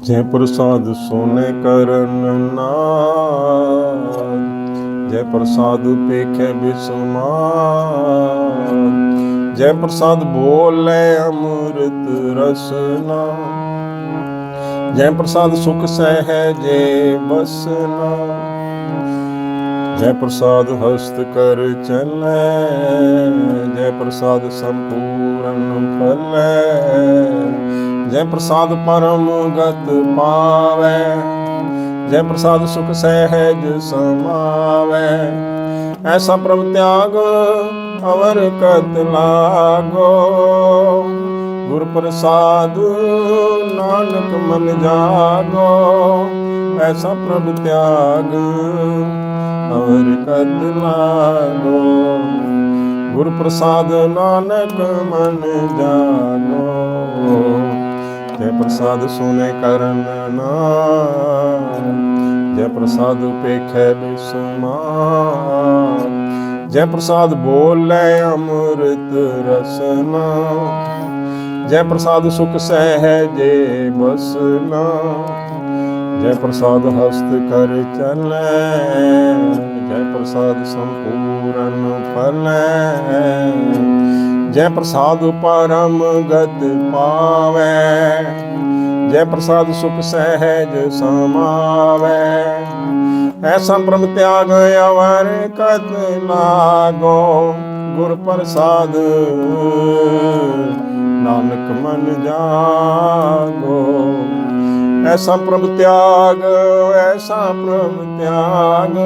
ਜੈ ਪ੍ਰਸਾਦ ਸੋਨੇ ਕਰਨ ਨਾਮ ਜੈ ਪ੍ਰਸਾਦ ਪੇਖੇ ਬਿਸਮਾਨ ਜੈ ਪ੍ਰਸਾਦ ਬੋਲੇ ਅੰਮ੍ਰਿਤ ਰਸਨਾ ਜੈ ਪ੍ਰਸਾਦ ਸੁਖ ਸਹਿ ਸਹਿਜੇ ਬਸਨਾ ਜੈ ਪ੍ਰਸਾਦ ਹਸਤ ਕਰ ਚਲੇ ਜੈ ਪ੍ਰਸਾਦ ਸੰਪੂਰਨ ਫਲੇ ਜੈ ਪ੍ਰਸਾਦ ਪਰਮ ਗਤ ਪਾਵੈ, ਜੈ ਪ੍ਰਸਾਦ ਸੁਖ ਸਹਿਜ ਸਮਾਵੈ। ਐਸਾ ਪ੍ਰਭ ਤਿਆਗ ਅਵਰ ਕਤ ਲਾਗੋ, ਗੁਰ ਪ੍ਰਸਾਦ ਨਾਨਕ ਮਨ ਜਾਗੋ। ਐਸਾ ਪ੍ਰਭ ਤਿਆਗ ਅਵਰ ਕਤ ਲਾਗੋ, ਗੁਰ ਪ੍ਰਸਾਦ ਨਾਨਕ ਮਨ ਜਾਗੋ। ਜੈ ਪ੍ਰਸਾਦ ਸੁਨੇ ਕਰਨ ਨਾਮ, ਜੈ ਪ੍ਰਸਾਦ ਉਪੇਖੈ ਬਿਸਮਾਨ, ਜੈ ਪ੍ਰਸਾਦ ਬੋਲੇ ਅੰਮ੍ਰਿਤ ਰਸਨਾ, ਜੈ ਪ੍ਰਸਾਦ ਸੁਖ ਸਹਿ ਸਹਿਜੇ ਬਸਨਾ, ਜੈ ਪ੍ਰਸਾਦ ਹਸਤ ਕਰ ਚਲੇ, ਜੈ ਪ੍ਰਸਾਦ ਸੰਪੂਰਨ ਫਲੈ ਜੈ ਪ੍ਰਸਾਦ ਪਰਮ ਗਤ ਪਾਵੈ, ਜੈ ਪ੍ਰਸਾਦ ਸੁਖ ਸਹਿਜ ਸਮਾਵੈ। ਐਸਾ ਪ੍ਰਮ ਤਿਆਗ ਅਵਰ ਕਤ ਲਾਗੋ, ਗੁਰ ਪ੍ਰਸਾਦ ਨਾਨਕ ਮਨ ਜਾਗੋ। ਐਸਾ ਪ੍ਰਭ ਤਿਆਗ, ਐਸਾ ਪ੍ਰਭ ਤਿਆਗ।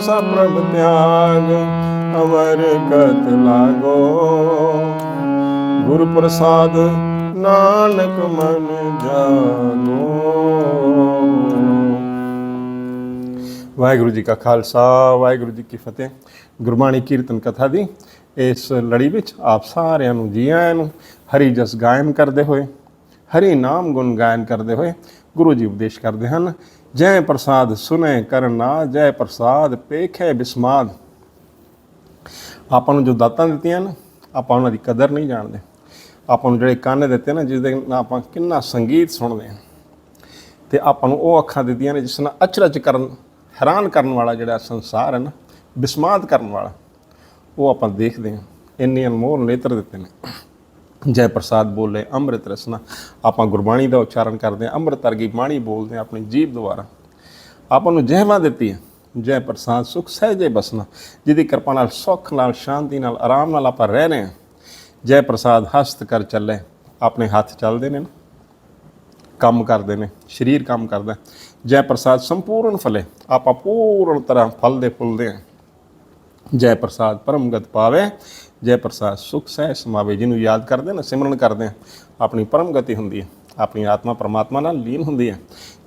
ਐਸਾ ਪ੍ਰਭ ਤਿਆਗ, ਅਵਰ ਕਤ ਲਾਗੋ। ਗੁਰ ਪ੍ਰਸਾਦ ਨਾਨਕ ਮਨ ਜਾਗੋ। ਵਾਹਿਗੁਰੂ ਜੀ ਕਾ ਖਾਲਸਾ, ਵਾਹਿਗੁਰੂ ਜੀ ਕੀ ਫਤਿਹ। ਗੁਰਬਾਣੀ ਕੀਰਤਨ ਕਥਾ ਦੀ ਇਸ ਲੜੀ ਵਿੱਚ ਆਪ ਸਾਰਿਆਂ ਨੂੰ ਜੀ ਆਇਆਂ ਨੂੰ ਹਰੀ ਜਸ ਗਾਇਨ ਕਰਦੇ ਹੋਏ ਹਰੀ ਨਾਮ ਗੁਣ ਗਾਇਨ ਕਰਦੇ ਹੋਏ ਗੁਰੂ ਜੀ ਉਪਦੇਸ਼ ਕਰਦੇ ਹਨ, ਜੈ ਪ੍ਰਸਾਦ ਸੁਨੇ ਕਰਨਾ ਜੈ ਪ੍ਰਸਾਦ ਪੇਖੇ ਬਿਸਮਾਦ। ਆਪਾਂ ਨੂੰ ਜੋ ਦਾਤਾਂ ਦਿੱਤੀਆਂ ਨਾ ਆਪਾਂ ਉਹਨਾਂ ਦੀ ਕਦਰ ਨਹੀਂ ਜਾਣਦੇ। ਆਪਾਂ ਨੂੰ ਜਿਹੜੇ ਕੰਨ ਦਿੱਤੇ ਨੇ ਜਿਸ ਦੇ ਨਾਲ ਆਪਾਂ ਕਿੰਨਾ ਸੰਗੀਤ ਸੁਣਦੇ ਹਾਂ। ਤੇ ਆਪਾਂ ਨੂੰ ਉਹ ਅੱਖਾਂ ਦਿੱਤੀਆਂ ਨੇ, ਜਿਸ ਨਾਲ ਅਚਰਜ ਕਰਨ, ਹੈਰਾਨ ਕਰਨ ਵਾਲਾ ਜਿਹੜਾ ਸੰਸਾਰ ਹੈ ਨਾ, ਬਿਸਮਾਦ ਕਰਨ ਵਾਲਾ, ਉਹ ਆਪਾਂ ਦੇਖਦੇ ਹਾਂ। ਇੰਨੇ ਅਨਮੋਲ ਨੇਤਰ ਦਿੱਤੇ ਨੇ। ਜੈ ਪ੍ਰਸਾਦ ਬੋਲੇ, ਅੰਮ੍ਰਿਤ ਰਸਨਾ। ਆਪਾਂ ਗੁਰਬਾਣੀ ਦਾ ਉਚਾਰਨ ਕਰਦੇ ਹਾਂ, ਅੰਮ੍ਰਿਤ ਵਰਗੀ ਬਾਣੀ ਬੋਲਦੇ ਹਾਂ ਆਪਣੀ ਜੀਭ ਦੁਆਰਾ। ਆਪਾਂ ਨੂੰ ਜਹਿਵਾ ਦਿੱਤੀ ਹੈ ਜੈ ਪ੍ਰਸਾਦ ਸੁਖ ਸਹਿਜੇ ਬਸਨਾ। ਜਿਹਦੀ ਕਿਰਪਾ ਨਾਲ, ਸੁੱਖ ਨਾਲ, ਸ਼ਾਂਤੀ ਨਾਲ, ਆਰਾਮ ਨਾਲ ਆਪਾਂ ਰਹਿ ਰਹੇ ਹਾਂ। ਜੈ ਪ੍ਰਸਾਦ ਹਸਤ ਕਰ ਚੱਲੇ, ਆਪਣੇ ਹੱਥ ਚੱਲਦੇ ਨੇ ਨਾ। ਕੰਮ ਕਰਦੇ ਨੇ, ਸਰੀਰ ਕੰਮ ਕਰਦਾ ਜੈ ਪ੍ਰਸਾਦ ਸੰਪੂਰਨ ਫਲੇ, ਆਪਾਂ ਪੂਰਨ ਤਰ੍ਹਾਂ ਫਲਦੇ ਫੁੱਲਦੇ ਹਾਂ। ਜੈ ਪ੍ਰਸਾਦ ਪਰਮਗਤ ਪਾਵੇ ਜੈ ਪ੍ਰਸਾਦ ਸੁਖ ਸਹਿ ਸਮਾਵੇ, ਜਿਹਨੂੰ ਯਾਦ ਕਰਦੇ ਨਾ, ਸਿਮਰਨ ਕਰਦੇ ਆ ਆਪਣੀ ਪਰਮ ਗਤੀ ਹੁੰਦੀ ਹੈ, ਆਪਣੀ ਆਤਮਾ ਪਰਮਾਤਮਾ ਨਾਲ ਲੀਨ ਹੁੰਦੀ ਹੈ,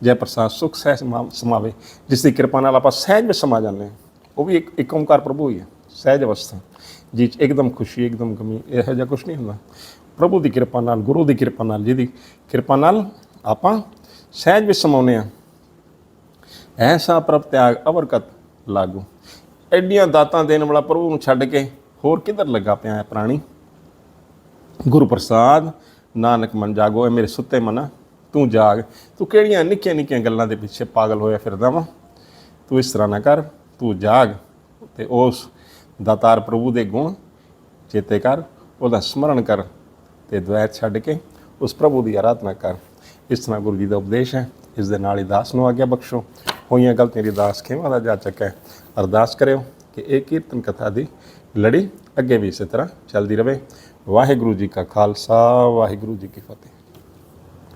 ਜੈ ਪ੍ਰਸਾਦ ਸੁਖ ਸਹਿ ਸਮਾ- ਸਮਾਵੇ ਜਿਸ ਦੀ ਕਿਰਪਾ ਨਾਲ ਆਪਾਂ ਸਹਿਜ ਵਿੱਚ ਸਮਾ ਜਾਂਦੇ ਹਾਂ, ਉਹ ਵੀ ਇੱਕ ਇੱਕ ਓੰਕਾਰ ਪ੍ਰਭੂ ਹੀ ਹੈ, ਸਹਿਜ ਅਵਸਥਾ ਜਿਹ 'ਚ ਇੱਕਦਮ ਖੁਸ਼ੀ, ਇੱਕਦਮ ਕਮੀ ਇਹੋ ਜਿਹਾ ਕੁਝ ਨਹੀਂ ਹੁੰਦਾ, ਪ੍ਰਭੂ ਦੀ ਕਿਰਪਾ ਨਾਲ, ਗੁਰੂ ਦੀ ਕਿਰਪਾ ਨਾਲ, ਜਿਹਦੀ ਕਿਰਪਾ ਨਾਲ ਆਪਾਂ ਸਹਿਜ ਵਿੱਚ ਸਮਾਉਂਦੇ ਹਾਂ, ਐਸਾ ਪ੍ਰਭ ਤਿਆਗ ਅਵਰਕਤ ਲਾਗੂ, ਐਡੀਆਂ ਦਾਤਾਂ ਦੇਣ ਵਾਲਾ ਪ੍ਰਭੂ ਨੂੰ ਛੱਡ ਕੇ ਹੋਰ ਕਿੱਧਰ ਲੱਗਾ ਪਿਆ ਹੈ ਪ੍ਰਾਣੀ? ਗੁਰੂ ਪ੍ਰਸਾਦ, ਨਾਨਕ ਮਨ ਜਾਗੋ, ਇਹ ਮੇਰੇ ਸੁੱਤੇ ਮਨਾ, ਤੂੰ ਜਾਗ। ਤੂੰ ਕਿਹੜੀਆਂ ਨਿੱਕੀਆਂ ਨਿੱਕੀਆਂ ਗੱਲਾਂ ਦੇ ਪਿੱਛੇ ਪਾਗਲ ਹੋਇਆ ਫਿਰਦਾ ਵਾ? ਤੂੰ ਇਸ ਤਰ੍ਹਾਂ ਨਾ ਕਰ, ਤੂੰ ਜਾਗ ਤੇ ਉਸ ਦਾਤਾਰ ਪ੍ਰਭੂ ਦੇ ਗੁਣ ਚੇਤੇ ਕਰ, ਉਹਦਾ ਸਮਰਨ ਕਰ ਤੇ ਦ્વੈਤ ਛੱਡ ਕੇ ਉਸ ਪ੍ਰਭੂ ਦੀ ਆਰਾਧਨਾ ਕਰ। ਇਸ ਤਰ੍ਹਾਂ ਗੁਰੂ ਜੀ ਦਾ ਉਪਦੇਸ਼ ਹੈ, ਇਸ ਦੇ ਨਾਲ ਹੀ ਦਾਸ ਨੂੰ ਆਗਿਆ ਬਖਸ਼ੋ। ਹੋਈਆਂ ਗਲਤੀਆਂ ਦੀ ਦਾਸ ਖੇਵਾਂ ਦਾ ਜਾ ਚੱਕਾ ਹੈ। ਅਰਦਾਸ ਕਰਿਓ। ਕਿ ਇਹ ਕੀਰਤਨ ਕਥਾ ਦੀ ਲੜੀ ਅੱਗੇ ਵੀ ਇਸੇ ਤਰ੍ਹਾਂ ਚੱਲਦੀ ਰਹੇ ਵਾਹਿਗੁਰੂ ਜੀ ਕਾ ਖਾਲਸਾ, ਵਾਹਿਗੁਰੂ ਜੀ ਕੀ ਫਤਿਹ।